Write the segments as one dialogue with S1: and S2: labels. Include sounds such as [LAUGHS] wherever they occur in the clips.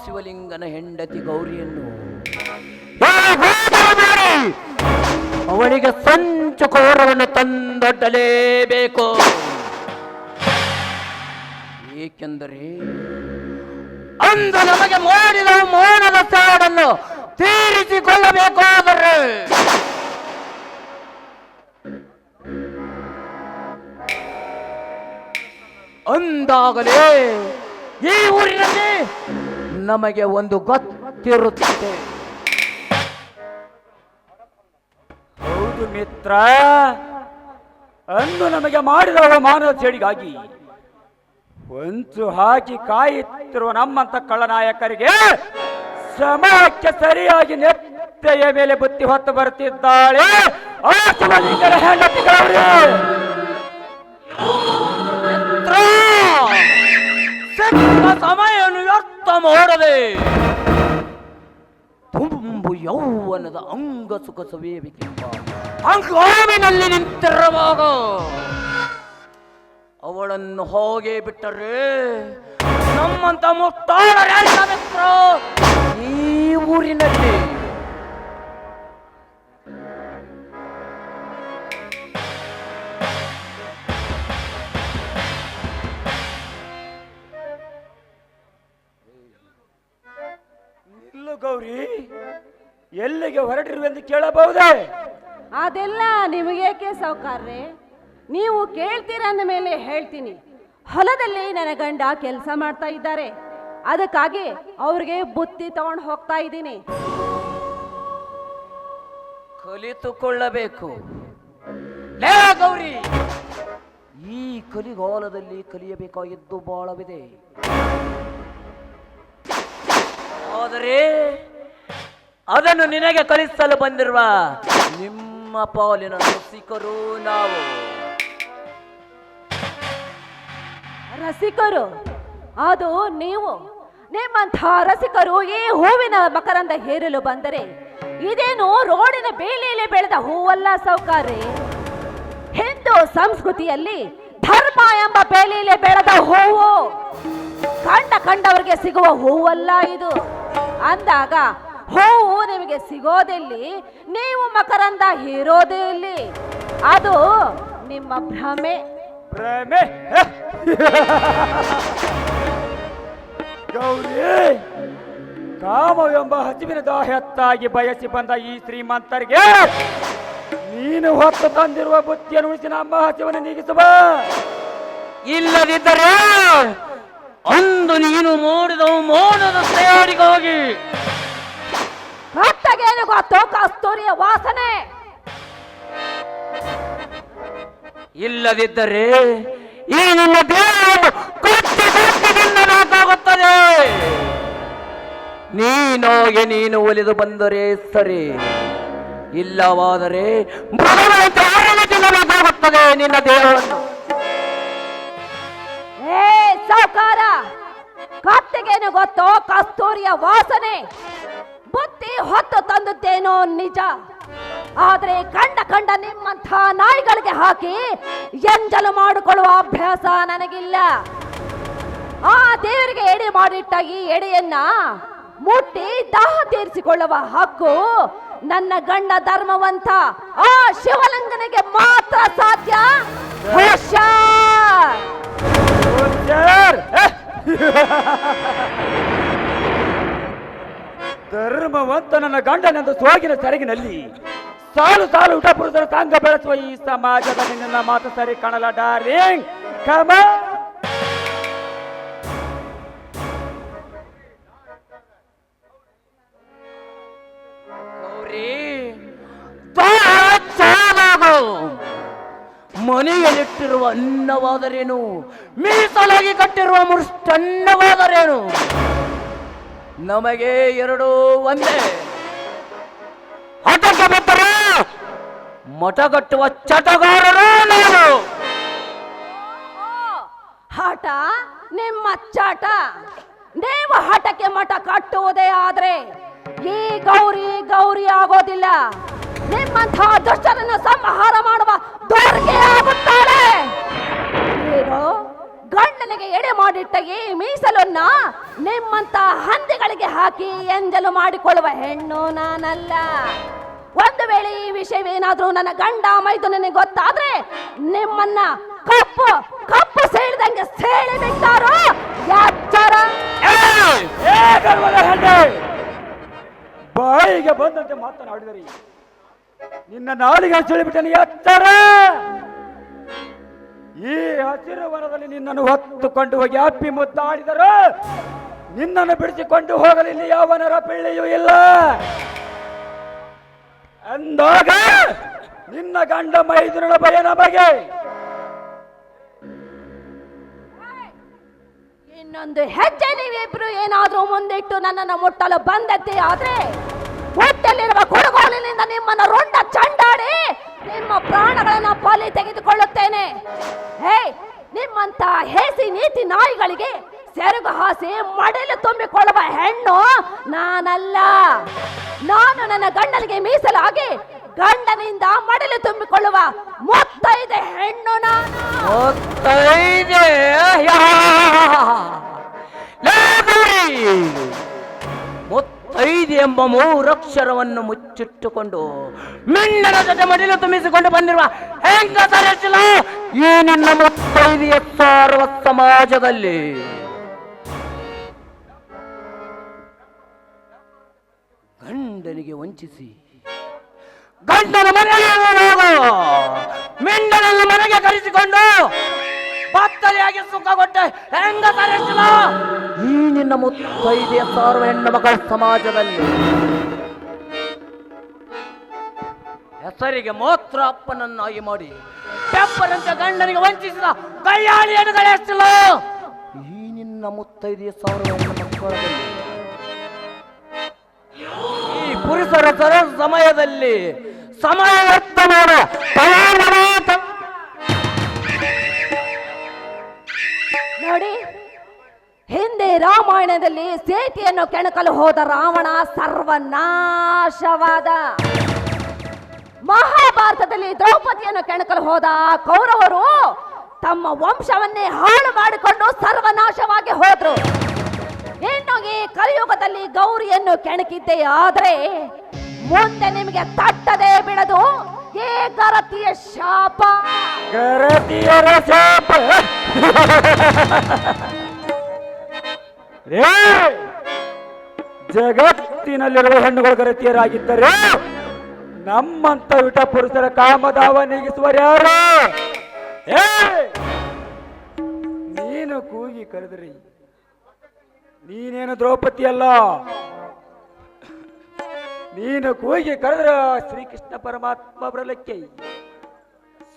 S1: ಶಿವಲಿಂಗನ ಹೆಂಡತಿ ಗೌರಿಯನ್ನು ಅವಳಿಗೆ ಸಂಚು ಕೋರವನ್ನು ತಂದೊಡ್ಡಲೇಬೇಕು. ಏಕೆಂದರೆ ಅಂದು ನಮಗೆ ಮಾಡಿದ ಮೌನದ ಸಾಡನ್ನು ತೀರಿಸಿಕೊಳ್ಳಬೇಕಾದರೆ ಅಂದಾಗಲೇ ಈ ಊರಿನಲ್ಲಿ ನಮಗೆ ಒಂದು ಗೊತ್ತಿರುತ್ತದೆ
S2: ಹೌದು ಮಿತ್ರ ಅಂದು ನಮಗೆ ಮಾಡಿದ ಅವಮಾನದ ಚೇಡಿಗಾಗಿ ಹೊಂಚು ಹಾಕಿ ಕಾಯುತ್ತಿರುವ ನಮ್ಮಂತ ಕಳ್ಳನಾಯಕರಿಗೆ ಸಮಯಕ್ಕೆ ಸರಿಯಾಗಿ ನೆತ್ತೆಯ ಮೇಲೆ ಬುತ್ತಿ ಹೊತ್ತು ಬರುತ್ತಿದ್ದಾಳೆ. ಆ
S1: ಮಾಡದೆ ತುಂಬು ಯೌವನದ ಅಂಗ ಸುಖ ಸವಿಯಬೇಕೆಂಬ ಹಂಗಾಮಿನಲ್ಲಿ ನಿಂತಿರುವಾಗ ಅವಳನ್ನು ಹೋಗೇ ಬಿಟ್ಟರೆ ನಮ್ಮಂತ ಮಿತ್ರ ಈ ಊರಿನಲ್ಲಿ
S2: ಎಲ್ಲಿಗೆ ಹೊರಟಿರುವೆಂದು ಕೇಳಬಹುದೇ?
S3: ಅದೆಲ್ಲ ನಿಮಗೇಕೆ ಸಾವುಕಾರ್ರೆ? ನೀವು ಕೇಳ್ತೀರಂದ ಮೇಲೆ ಹೇಳ್ತೀನಿ. ಹೊಲದಲ್ಲಿ ನನ್ನ ಗಂಡ ಕೆಲಸ ಮಾಡ್ತಾ ಇದ್ದಾರೆ. ಅದಕ್ಕಾಗಿ ಅವ್ರಿಗೆ ಬುತ್ತಿ ತಗೊಂಡು ಹೋಗ್ತಾ ಇದ್ದೀನಿ.
S1: ಕಲಿತುಕೊಳ್ಳಬೇಕು. ಲೇ ಗೌರಿ! ಈ ಕಲಿಗಾಲದಲ್ಲಿ ಕಲಿಯಬೇಕಾಗಿದ್ದು ಬಹಳವಿದೆ ಆದರೆ ಅದನ್ನು ನಿನಗೆ ಕಲಿಸಲು ಬಂದಿರುವ ನಿಮ್ಮ ಪಾಲಿನ ರಸಿಕರು ನಾವು.
S3: ರಸಿಕರು? ಅದು ನೀವು. ನಿಮ್ಮಂಥ ರಸಿಕರು ಈ ಹೂವಿನ ಮಕರಂದ ಹೇರಲು ಬಂದರೆ ಇದೇನು ರೋಡಿನ ಬೇಲಿಯಲ್ಲಿ ಬೆಳೆದ ಹೂವಲ್ಲ ಸೌಕಾರ್ರಿ ಹಿಂದೂ ಸಂಸ್ಕೃತಿಯಲ್ಲಿ ಧರ್ಮ ಎಂಬ ಬೇಲಿಯಲ್ಲಿ ಬೆಳೆದ ಹೂವು ಕಂಡ ಕಂಡವರಿಗೆ ಸಿಗುವ ಹೂವಲ್ಲ ಇದು. ಅಂದಾಗ ಹೂವು ನಿಮಗೆ ಸಿಗೋದೆಲ್ಲಿ ನೀವು ಮಕರಂದ ಹೀರೋದೇ ಇಲ್ಲಿ. ಅದು ನಿಮ್ಮ ಭ್ರಮೆ.
S2: ಭ್ರಮೆ? ಗೌರಿ ಕಾಮವೆಂಬ ಹಸಿವಿನ ದಾಹತ್ತಾಗಿ ಬಯಸಿ ಬಂದ ಈ ಶ್ರೀಮಂತರಿಗೆ ನೀನು ಹೊತ್ತು ತಂದಿರುವ ಬುತ್ತಿಯನ್ನು ಉಳಿಸಿ ನಮ್ಮ ಹಸಿವನ್ನು ನೀಗಿಸುವ.
S1: ಇಲ್ಲದಿದ್ದರೆ ಅಂದು ನೀನು ಮಾಡಿದ ಮೌನದ ಸೇಡಿಗಾಗಿ
S3: ಗೊತ್ತು ಕಸ್ತೂರಿಯ ವಾಸನೆ.
S1: ಇಲ್ಲದಿದ್ದರೆ ಈ ನಿಮ್ಮ ದೇಹವನ್ನು ತಿನ್ನಬೇಕಾಗುತ್ತದೆ ನೀನೋಗೆ ನೀನು ಒಲಿದು ಬಂದರೆ ಸರಿ. ಇಲ್ಲವಾದರೆ ಅರಳಿ ನಿನ್ನ ದೇಹವನ್ನು.
S3: ಏ ಸಾವುಕಾರ ಕತ್ತೆಗೇನು ಗೊತ್ತೋ ಕಸ್ತೂರಿಯ ವಾಸನೆ. ಬುತ್ತಿ ಹೊತ್ತು ತಂದುತ್ತೇನೋ ನಿಜ. ಆದರೆ ಕಂಡ ಕಂಡ ನಿಮ್ಮಂಥ ನಾಯಿಗಳಿಗೆ ಹಾಕಿ ಎಂಜಲು ಮಾಡಿಕೊಳ್ಳುವ ಅಭ್ಯಾಸ ನನಗಿಲ್ಲ. ಆ ದೇವರಿಗೆ ಎಡೆ ಮಾಡಿಟ್ಟ ಈ ಎಡೆಯನ್ನ ಮುಟ್ಟಿ ದಾಹ ತೀರಿಸಿಕೊಳ್ಳುವ ಹಕ್ಕು ನನ್ನ ಗಂಡ ಧರ್ಮವಂತ. ಆ ಶಿವಲಿಂಗನಿಗೆ ಮಾತ್ರ ಸಾಧ್ಯ. ಹುಷಾರ್! [LAUGHS]
S2: ಧರ್ಮವಂತ ನನ್ನ ಗಂಡನೆಂದು ಸೋಗಿನ ಸೆರಗಿನಲ್ಲಿ ಸಾಲು ಸಾಲು ಊಟ ಪುರುಷರ ಸಂಘ ಬೆಳೆಸುವ ಈ ಸಮಾಜದಲ್ಲಿ ನಿನ್ನ ಮಾತು ಸರಿ ಕಾಣಲ ಡಾರ್ಲಿಂಗ್ ಕಮ.
S1: ಮನೆಯಲ್ಲಿಟ್ಟಿರುವ ಅನ್ನವಾದರೇನು? ಮೀಸಲಾಗಿ ಕಟ್ಟಿರುವ ಮುಷ್ಟನ್ನವಾದರೇನು ನಮಗೆ ಎರಡು ಒಂದೇ. ಹಠಕ್ಕೆ ಬಿದ್ದರೆ ಮಠಗಟ್ಟುವ ಚಟಗಾರರು ನಾವು.
S3: ಹಠ ನಿಮ್ಮ ಚಾಟ ನೀವು ಹಠಕ್ಕೆ ಮಠ ಕಟ್ಟುವುದೇ ಆದ್ರೆ ಈ ಗೌರಿ ಗೌರಿ ಆಗೋದಿಲ್ಲ. ನಿಮ್ಮಂತಹ ದುಷ್ಟರನ್ನು ಸಂಹಾರ ಮಾಡುವ ದುರ್ಗೆ ಆಗುತ್ತಾಳೆ. ಗಂಡನಿಗೆ ಎಡೆ ಮಾಡಿ ಮಾಡಿಟ್ಟ ಈ ಮೀಸಲನ್ನ ನಿಮ್ಮಂತ ಹಂದಿಗಳಿಗೆ ಹಾಕಿ ಎಂಜಲು ಮಾಡಿಕೊಳ್ಳುವ ಹೆಣ್ಣು ನಾನಲ್ಲ. ಒಂದು ವೇಳೆ ಈ ವಿಷಯವೇನಾದ್ರೂ ನನ್ನ ಗಂಡ ಮೈದು ನನಗೆ ಗೊತ್ತಾದ್ರೆ ನಿಮ್ಮನ್ನ ಕಪ್ಪು ಕಪ್ಪು ಸೇಳಿದಂಗೆ ಸೇಳಿ ಬಿಟ್ಟಾರೋ? ಯಾಚಾರ?
S2: ಬಾಯಿಗೆ ಬಂದಂತೆ ಮಾತನಾಡಿದರಿ ನಿನ್ನ ನಾಲಿಗೆ ಚಳಿಬಿಟ್ಟನೆ ಎತ್ತರ ಈ ಹಸಿರು ವನದಲ್ಲಿ ನಿನ್ನನ್ನು ಹೊತ್ತುಕೊಂಡು ಹೋಗಿ ಅಪ್ಪಿ ಮುದ್ದಾಡಿದರು. ನಿನ್ನನ್ನು ಬಿಡಿಸಿಕೊಂಡು ಹೋಗಲು ಇಲ್ಲಿ ಯಾವನರ ಪಿಳ್ಳೆಯೂ ಇಲ್ಲ. ಅಂದಾಗ ನಿನ್ನ ಗಂಡ ಮೈದುನಳ ಭಯ ನಮಗೆ.
S3: ಇನ್ನೊಂದು ಹೆಜ್ಜೆ ನೀವಿಬ್ರು ಏನಾದ್ರೂ ಮುಂದಿಟ್ಟು ನನ್ನನ್ನು ಮುಟ್ಟಲು ಬಂದದ್ದೇ ಆದ್ರೆ ಮುಟ್ಟಲ್ಲಿರುವ ಕುಡುಗೋಲಿನಿಂದ ನಿಮ್ಮನ್ನು ರೊಂಡ ಚಂಡಾಡಿ ನಿಮ್ಮ ಪ್ರಾಣಗಳನ್ನ ಬಲಿ ತೆಗೆದುಕೊಳ್ಳುತ್ತೇನೆ. ಹೇ, ನಿಮ್ಮಂತ ಹೇಸಿ ನೀತಿ ನಾಯಿಗಳಿಗೆ ಸೆರಗು ಹಾಸಿ ಮಡಲು ತುಂಬಿಕೊಳ್ಳುವ ಹೆಣ್ಣು ನಾನಲ್ಲ. ನಾನು ನನ್ನ ಗಂಡನಿಗೆ ಮೀಸಲಾಗಿ ಗಂಡನಿಂದ ಮಡಲು ತುಂಬಿಕೊಳ್ಳುವ ಮುತ್ತೈದೆ ಹೆಣ್ಣು ನಾನು.
S1: ಮುತ್ತೈದೆ ಎಂಬ ಮೂರಕ್ಷರವನ್ನು ಮುಚ್ಚಿಟ್ಟುಕೊಂಡು ಮಿಣ್ಣನ ಜೊತೆ ಮಡಿಲು ತುಂಬಿಸಿಕೊಂಡು ಬಂದಿರುವ ಈ ಸಮಾಜದಲ್ಲಿ. ಗಂಡನಿಗೆ ವಂಚಿಸಿ, ಗಂಡನ ಮನೆಗೆ ಮಿಂಡನನ್ನು ಮನೆಗೆ ಕರೆಸಿಕೊಂಡು ಬತ್ತಲೆಯಾಗಿ ಸುಖ ಕೊಟ್ಟೆ. ಹೆಂಗ ಹೆಂಗಸರಸಲ ಈ ನಿನ್ನ ಮುತ್ತೈದೆ ಸಾರುವ ಹೆಣ್ಣು ಮಕ್ಕಳ ಸಮಾಜದಲ್ಲಿ. ಹೆಸರಿಗೆ ಮಾತ್ರ ಅಪ್ಪನನ್ನಾಗಿ ಮಾಡಿ, ಬೆಪ್ಪರಂತ ಗಂಡನಿಗೆ ವಂಚಿಸಿದ ಕೈಯಾಳಿ ಹೆಣ್ಣುಗಳೆಷ್ಟಿಲ್ಲ ಈ ನಿನ್ನ ಮುತ್ತೈದೆ ಸಾವಿರ ಹೆಣ್ಣು ಮಕ್ಕಳಲ್ಲಿ. ಈ ಪುರುಷರ ಸರ ಸಮಯದಲ್ಲಿ ಸಮಯ
S3: ಸೇತಿಯನ್ನು ಕೆಣಕಲು ಹೋದ ರಾವಣ ಸರ್ವನಾಶವಾದ. ಮಹಾಭಾರತದಲ್ಲಿ ದ್ರೌಪದಿಯನ್ನು ಕೆಣಕಲು ಹೋದ ಕೌರವರು ತಮ್ಮ ವಂಶವನ್ನೇ ಹಾಳು ಮಾಡಿಕೊಂಡು ಸರ್ವನಾಶವಾಗಿ ಹೋದ್ರು. ಇನ್ನು ಈ ಕಲಿಯುಗದಲ್ಲಿ ಗೌರಿಯನ್ನು ಕೆಣಕಿದ್ದೆ ಆದ್ರೆ ಮುಂದೆ ನಿಮಗೆ ತಟ್ಟದೆ ಬಿಡದು. ಏ ಗರತಿಯ ಶಾಪ.
S2: ಗರತಿಯರ ಶಾಪ. [LAUGHS] ಜಗತ್ತಿನಲ್ಲಿರುವ ಹೆಣ್ಣುಗಳು ಗರತಿಯರಾಗಿದ್ದರೆ ನಮ್ಮಂತ ವಿಟ ಪುರುಷರ ಕಾಮದಾವ ನೀಗಿಸುವರ್ಯಾರು ಯಾರು? ನೀನು ಕೂಗಿ ಕರೆದ್ರಿ. ನೀನೇನು ದ್ರೌಪದಿ ಅಲ್ಲ ನೀನು ಕೂಗಿ ಕರೆದ್ರ ಶ್ರೀಕೃಷ್ಣ ಪರಮಾತ್ಮ ಬರಲಿಕ್ಕೆ.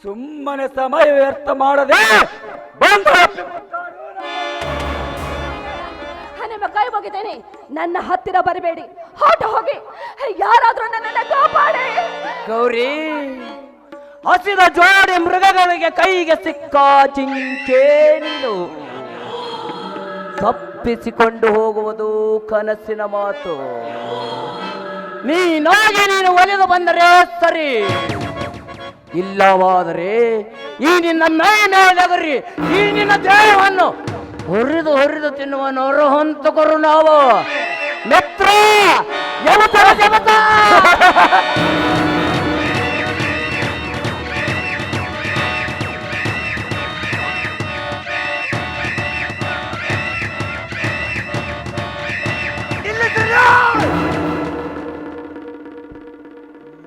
S2: ಸುಮ್ಮನೆ ಸಮಯ ವ್ಯರ್ಥ ಮಾಡದೆ ಬಂದು
S3: ಕೈ ನನ್ನ ಹತ್ತಿರ ಬರಬೇಡಿ. ಹೊರಟು ಹೋಗಿ. ಯಾರಾದ್ರೂ ನನ್ನನ್ನ ಕಾಪಾಡಿ.
S1: ಗೌರಿ, ಹಸಿದ ಜೋಡಿ ಮೃಗಗಳಿಗೆ ಕೈಗೆ ಸಿಕ್ಕ ಜಿಂಕೆ ತಪ್ಪಿಸಿಕೊಂಡು ಹೋಗುವುದು ಕನಸಿನ ಮಾತು. ನೀನಾಗಿ ನೀನು ಒಲಿದು ಬಂದರೆ ಸರಿ. ಇಲ್ಲವಾದರೆ ಈ ನಿನ್ನ ಮೈ ಮೇಲಗರಿ ಈ ನಿನ್ನ ದೇಹವನ್ನು ಹೊರಿದು ಹುರಿದು ತಿನ್ನುವ ನರಹಂತಕರು ನಾವು ಮಿತ್ರ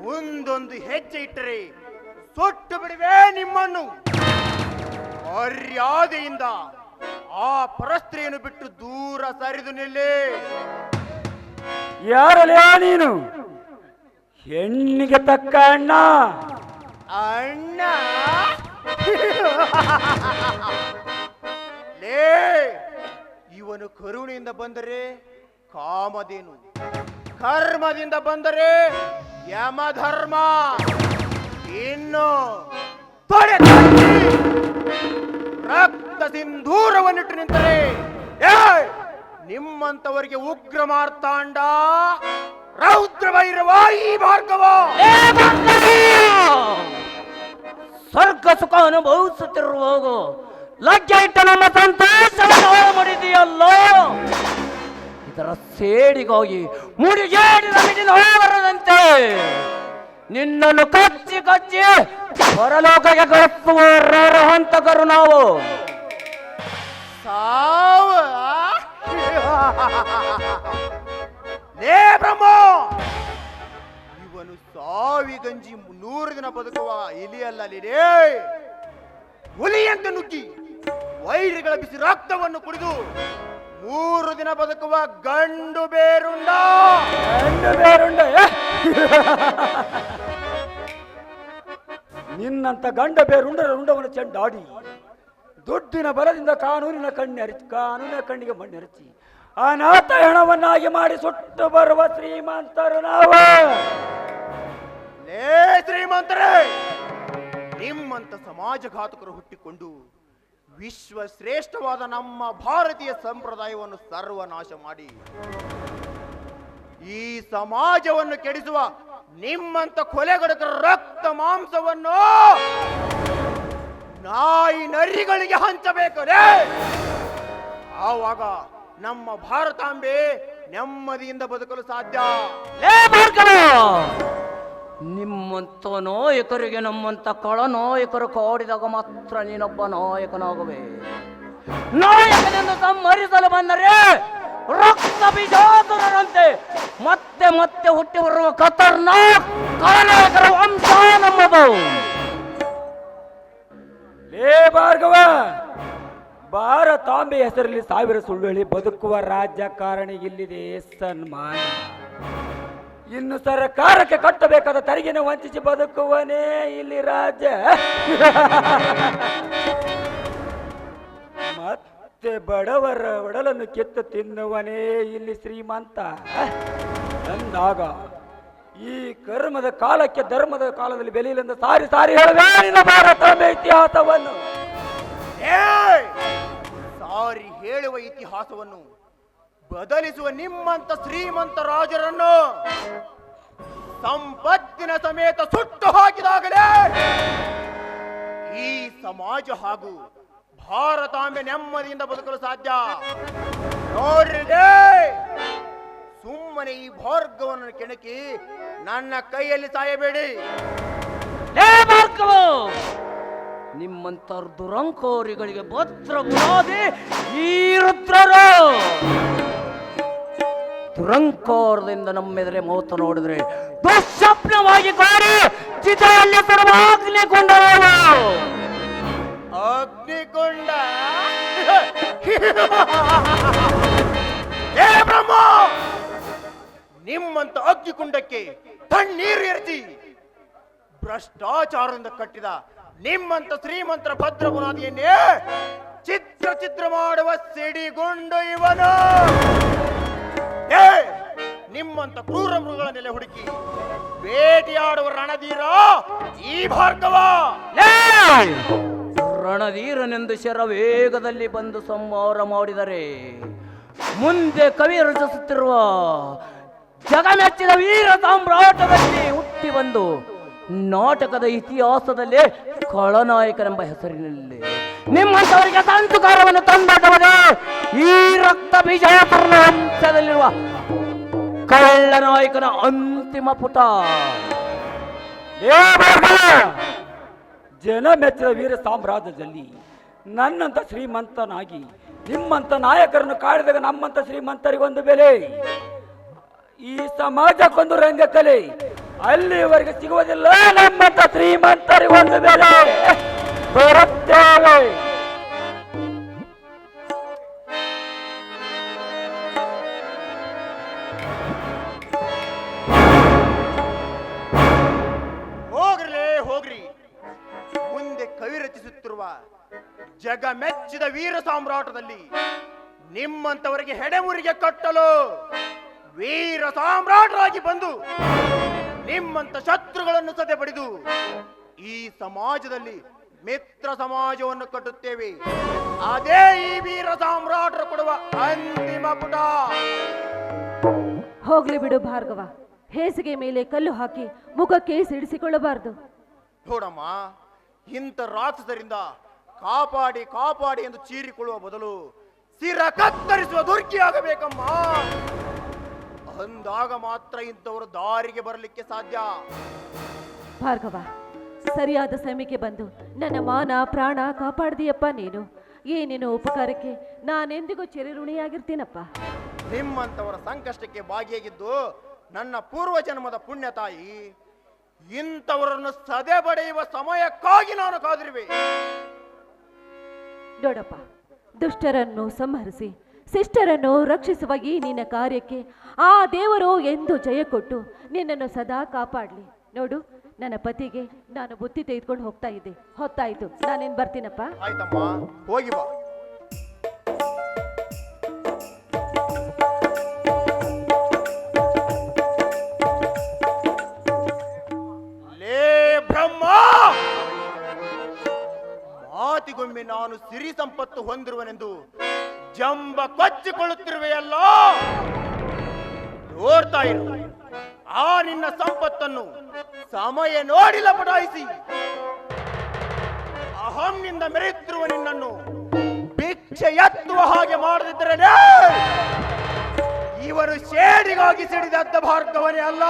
S4: ಮುಂದೊಂದು ಹೆಜ್ಜೆ ಇಟ್ಟರೆ ಸುಟ್ಟು ಬಿಡುವೆ ನಿಮ್ಮನ್ನು. ಮರ್ಯಾದೆಯಿಂದ ಆ ಪರಸ್ತ್ರೀಯನ್ನು ಬಿಟ್ಟು ದೂರ ಸರಿದು ನಿಲ್ಲಿ.
S2: ಯಾರಲ್ಲ ನೀನು? ಹೆಣ್ಣಿಗೆ ತಕ್ಕ ಅಣ್ಣ.
S4: ಅಣ್ಣ? [LAUGHS] ಲೇ ಇವನು ಕರುಣೆಯಿಂದ ಬಂದರೆ ಕಾಮದೇನು ಕರ್ಮದಿಂದ ಬಂದರೆ ಯಮಧರ್ಮ. ಇನ್ನು ರಕ್ತ ಸಿಂಧೂರವನ್ನಿಟ್ಟು ನಿಂತರೆ. ಏ ನಿಮ್ಮಂತವರಿಗೆ ಉಗ್ರ ಮಾರ್ತಾಂಡ ರೌದ್ರ ಭೈರವ ಈ ಭಾರ್ಗವ!
S1: ಸ್ವರ್ಗ ಸುಖ ಅನುಭವಿಸುತ್ತಿರುವ ಲಗ್ಗೆ ಇಟ್ಟ ನಮ್ಮ ಸಂತೋಷವನ್ನು ಮಾಡಿದೆಯಲ್ಲೋ ಇದರ ಸೇಡಿಗಾಗಿ ಮುಡಿಗೇಡಿದ ಮಿಡಿದ ಬರದಂತೆ, ನಿನ್ನನ್ನು ಕಚ್ಚಿ ಕಚ್ಚಿ ಹೊರಲೋಕಕ್ಕೆ ಕಳಿಸುವ ಹಂತಕರು ನಾವು
S4: ಸಾವು. ಲೇ [LAUGHS] ಬ್ರಹ್ಮ! ಇವನು ಸಾವಿ ಗಂಜಿ ನೂರು ದಿನ ಬದುಕುವ ಇಲಿಯಲ್ಲ ಲೀಲೇ ಹುಲಿಯಂತೆ ನುಗ್ಗಿ ವೈರಿಗಳ ಬಿಸಿ ರಕ್ತವನ್ನು ಕುಡಿದು ಮೂರು ದಿನ ಬದುಕುವ ಗಂಡು ಬೇರುಂಡ.
S2: ಗಂಡು ಬೇರುಂಡ? ನಿನ್ನಂತ ಗಂಡ ಬೇರುಂಡ ರುಂಡವನ್ನು ಚೆಂಡಾಡಿ. ದುಡ್ಡಿನ ಬಲದಿಂದ ಕಾನೂನಿನ ಕಣ್ಣೆರಿ ಕಾನೂನಿನ ಕಣ್ಣಿಗೆ ಮಣ್ಣೆರಚಿ ಅನಾಥ ಹೆಣವನ್ನಾಗಿ ಮಾಡಿ ಸುಟ್ಟು ಬರುವ ಶ್ರೀಮಂತರು ನಾವು.
S4: ಲೇ ಶ್ರೀಮಂತರೇ, ನಿಮ್ಮಂತ ಸಮಾಜಘಾತಕರು ಹುಟ್ಟಿಕೊಂಡು ವಿಶ್ವ ಶ್ರೇಷ್ಠವಾದ ನಮ್ಮ ಭಾರತೀಯ ಸಂಪ್ರದಾಯವನ್ನು ಸರ್ವನಾಶ ಮಾಡಿ, ಈ ಸಮಾಜವನ್ನು ಕೆಡಿಸುವ ನಿಮ್ಮಂತ ಕೊಲೆಗಡಕರ ರಕ್ತ ಮಾಂಸವನ್ನು ನಾಯಿ ನರಿಗಳಿಗೆ ಹಂಚಬೇಕು ರೇ. ಆವಾಗ ನಮ್ಮ ಭಾರತಾಂಬೆ ನೆಮ್ಮದಿಯಿಂದ ಬದುಕಲು ಸಾಧ್ಯ.
S1: ಭಾರ್ಗವ ನಿಮ್ಮಂತ ನಾಯಕರಿಗೆ ನಮ್ಮಂತ ಕಳ ನಾಯಕರು ಕಾಡಿದಾಗ ಮಾತ್ರ ನೀನೊಬ್ಬ ನಾಯಕನಾಗುವೆ. ನಾಯಕನೆಂದು ಸಂಹರಿಸಲು ಬಂದರೆ ರಕ್ತ ಬಿಜಾತುರರಂತೆ ಮತ್ತೆ ಮತ್ತೆ ಹುಟ್ಟಿ ಬರುವ ಖತರ್ನಾಕ್ ಕಳನಾಯಕರ ವಂಶ ನಮ್ಮದು.
S2: ಲೇ ಭಾರ್ಗವ! ಭಾರತಾಂಬೆ ಹೆಸರಲ್ಲಿ ಸಾವಿರ ಸುಳ್ಳು ಹೇಳಿ ಬದುಕುವ ರಾಜಕಾರಣಿಗಿಲ್ಲಿದೆ ಸನ್ಮಾನ ಇನ್ನು ಸರ್ಕಾರಕ್ಕೆ ಕಟ್ಟಬೇಕಾದ ತೆರಿಗೆನ ವಂಚಿಸಿ ಬದುಕುವನೇ ಇಲ್ಲಿ ರಾಜ ಮತ್ತೆ ಬಡವರ ಒಡಲನ್ನು ಕಿತ್ತು ತಿನ್ನುವನೇ ಇಲ್ಲಿ ಶ್ರೀಮಂತ. ಅಂದಾಗ ಈ ಕರ್ಮದ ಕಾಲಕ್ಕೆ ಧರ್ಮದ ಕಾಲದಲ್ಲಿ ಬೆಲೆಯಿಲ್ಲ ಸಾರಿ ಸಾರಿ ಹೇಳುವೆ ನಿನ್ನ ಇತಿಹಾಸವನ್ನು!
S4: ಸಾರಿ ಹೇಳುವ ಇತಿಹಾಸವನ್ನು ಬದಲಿಸುವ ನಿಮ್ಮಂತ ಶ್ರೀಮಂತ ರಾಜರನ್ನು ಸಂಪತ್ತಿನ ಸಮೇತ ಸುಟ್ಟು ಹಾಕಿದಾಗಲೇ ಈ ಸಮಾಜ ಹಾಗೂ ಭಾರತಾಂಬೆ ನೆಮ್ಮದಿಯಿಂದ ಬದುಕಲು ಸಾಧ್ಯ ನೋಡ್ರಿ! ಸುಮ್ಮನೆ ಈ ಭಾರ್ಗವನ್ನು ಕೆಣಕಿ ನನ್ನ ಕೈಯಲ್ಲಿ ಸಾಯಬೇಡಿ.
S1: ಲೇ ಭಾರ್ಗವ ನಿಮ್ಮಂತ ದುರಂಕೋರಿಗಳಿಗೆ ಭದ್ರ ಬುನಾದಿ ಈ ರುದ್ರರು! ದುರಂಕೋರದಿಂದ ನಮ್ಮೆದುರೆ ಮೌತ ನೋಡಿದ್ರೆ ದುಸ್ವಪ್ನವಾಗಿ ಕಾರಿ ಚಿತೆಯಲ್ಲಿ ಸರ್ವಾಗ್ನಿಗೊಂಡವರು
S4: ಅಗ್ನಿಕೊಂಡ? [LAUGHS] ಏ ಬ್ರಹ್ಮ! ನಿಮ್ಮಂತ ಅಗ್ನಿಕುಂಡಕ್ಕೆ ತಣ್ಣೀರು ಇರ್ತಿ ಭ್ರಷ್ಟಾಚಾರದಿಂದ ಕಟ್ಟಿದ ನಿಮ್ಮಂತ ಶ್ರೀಮಂತರ ಭದ್ರ ಬುನಾದಿಯನ್ನೇ ಚಿತ್ರ ಚಿತ್ರ ಮಾಡುವ ಸಿಡಿಗುಂಡು ಇವನು. ಏ, ನಿಮ್ಮಂತ ಕ್ರೂರ ಮೃಗಗಳ ನೆಲೆ ಹುಡುಕಿ ಬೇಟೆಯಾಡುವ ರಣಧೀರ ಈ ಭಾರ್ಗವ!
S1: ರಣಧೀರನೆಂದು ಶರ ವೇಗದಲ್ಲಿ ಬಂದು ಸಂಹಾರ ಮಾಡಿದರೆ ಮುಂದೆ ಕವಿ ರಚಿಸುತ್ತಿರುವ ಜಗಮೆಚ್ಚಿದ ವೀರ ಸಾಮ್ರಾಟದಲ್ಲಿ ಹುಟ್ಟಿ ಬಂದು ನಾಟಕದ ಇತಿಹಾಸದಲ್ಲಿ ಖಳನಾಯಕನೆಂಬ ಹೆಸರಿನಲ್ಲಿ ನಿಮ್ಮಂತವರಿಗೆ ಸಂತುಕಾರವನ್ನು ತಂದಾಟವದೆ ಈ ರಕ್ತ ಬಿಜಾಪುರನ ಹಂಸದಲ್ಲಿರುವ ಕಳ್ಳನಾಯಕನ ಅಂತಿಮ ಪುಟ!
S2: ಜನ ಮೆಚ್ಚಿದ ವೀರ ಸಾಮ್ರಾಜ್ಯದಲ್ಲಿ ನನ್ನಂತ ಶ್ರೀಮಂತನಾಗಿ ನಿಮ್ಮಂತ ನಾಯಕರನ್ನು ಕಾಡಿದಾಗ ನಮ್ಮಂತ ಶ್ರೀಮಂತರಿಗೊಂದು ಬೆಲೆ ಈ ಸಮಾಜಕ್ಕೊಂದು ರಂಗಕಲೆ ಅಲ್ಲಿವರೆಗೆ ಸಿಗುವುದಿಲ್ಲ. ನಮ್ಮಂತ ಶ್ರೀಮಂತರಿಗೊಂದು ಬೆಲೆ. ಬರುತ್ತೇವೆ.
S4: ಹೋಗ್ರಿ. ಮುಂದೆ ಕವಿ ರಚಿಸುತ್ತಿರುವ ಜಗ ಮೆಚ್ಚಿದ ವೀರ ಸಾಮ್ರಾಟದಲ್ಲಿ ನಿಮ್ಮಂತವರಿಗೆ ಹೆಡೆಮುರಿಗೆ ಕಟ್ಟಲು ವೀರ ಸಾಮ್ರಾಟರಾಗಿ ಬಂದು ನಿಮ್ಮಂತ ಶತ್ರುಗಳನ್ನು ಸದೆ ಪಡೆದು ಈ ಸಮಾಜದಲ್ಲಿ ಮಿತ್ರ ಸಮಾಜವನ್ನು ಕಟ್ಟುತ್ತೇವೆ. ಅದೇ ಈ ವೀರ ಸಾಮ್ರಾಟರು ಕೊಡುವ ಅಂತಿಮ ಪುಟ.
S3: ಹೋಗ್ಲಿ ಬಿಡು ಭಾರ್ಗವ. ಹೇಸಿಗೆ ಮೇಲೆ ಕಲ್ಲು ಹಾಕಿ ಮುಖಕ್ಕೆ ಸಿಡಿಸಿಕೊಳ್ಳಬಾರದು
S4: ನೋಡಮ್ಮ ಇಂಥ ರಾಕ್ಷಸರಿಂದ ಕಾಪಾಡಿ ಕಾಪಾಡಿ ಎಂದು ಚೀರಿಕೊಳ್ಳುವ ಬದಲು ಸಿರ ಕತ್ತರಿಸುವ ದುರ್ಗಿ ಆಗಬೇಕಮ್ಮ ಅಂದಾಗ ಮಾತ್ರ ಇಂಥವರು ದಾರಿಗೆ ಬರಲಿಕ್ಕೆ ಸಾಧ್ಯ.
S3: ಭಾರ್ಗವ ಸರಿಯಾದ ಸಮಯಕ್ಕೆ ಬಂದು ನನ್ನ ಮಾನ ಪ್ರಾಣ ಕಾಪಾಡ್ದಿಯಪ್ಪ ನೀನು. ಏನೇನು ಉಪಕಾರಕ್ಕೆ ನಾನೆಂದಿಗೂ ಚಿರಋಣಿಯಾಗಿರ್ತೀನಪ್ಪ.
S4: ನಿಮ್ಮಂತವರ ಸಂಕಷ್ಟಕ್ಕೆ ಭಾಗಿಯಾಗಿದ್ದು ನನ್ನ ಪೂರ್ವ ಜನ್ಮದ ಪುಣ್ಯ ತಾಯಿ ಇಂಥವರನ್ನು ಸದೆ ಬಡೆಯುವ ಸಮಯಕ್ಕಾಗಿ ನಾನು ಕಾದಿರುವೆ.
S3: ದೊಡಪ್ಪ ದುಷ್ಟರನ್ನು ಸಂಹರಿಸಿ ಶಿಷ್ಟರನ್ನು ರಕ್ಷಿಸುವ ಈ ನಿನ್ನ ಕಾರ್ಯಕ್ಕೆ ಆ ದೇವರು ಎಂದು ಜಯ ಕೊಟ್ಟು ನಿನ್ನನ್ನು ಸದಾ ಕಾಪಾಡಲಿ. ನೋಡು, ನನ್ನ ಪತಿಗೆ ನಾನು ಬುತ್ತಿ ತೆಗೆದುಕೊಂಡು ಹೋಗ್ತಾ ಇದ್ದೆ. ಹೊತ್ತಾಯ್ತು. ನಾನೇನು ಬರ್ತೀನಪ್ಪ?
S4: ಮಾತಿಗೊಮ್ಮೆ ನಾನು ಸಿರಿ ಸಂಪತ್ತು ಹೊಂದಿರುವನೆಂದು ಜಂಬ ಕೊಚ್ಚಿಕೊಳ್ಳುತ್ತಿರುವೆಯಲ್ಲ? ನೋಡ್ತಾ ಇರು ಆ ನಿನ್ನ ಸಂಪತ್ತನ್ನು ಸಮಯ ನೋಡಿಲ್ಲ ಬಡಾಯಿಸಿ. ಅಹಂನಿಂದ ಮೆರೆಯುತ್ತಿರುವ ನಿನ್ನನ್ನು ಭಿಕ್ಷೆ ಎತ್ತುವ ಹಾಗೆ ಮಾಡದಿದ್ದರೆ ಇವರು ಶೇಡಿಗಾಗಿ ಸಿಡಿದದ್ದ ಭಾರತವನೇ ಅಲ್ಲ!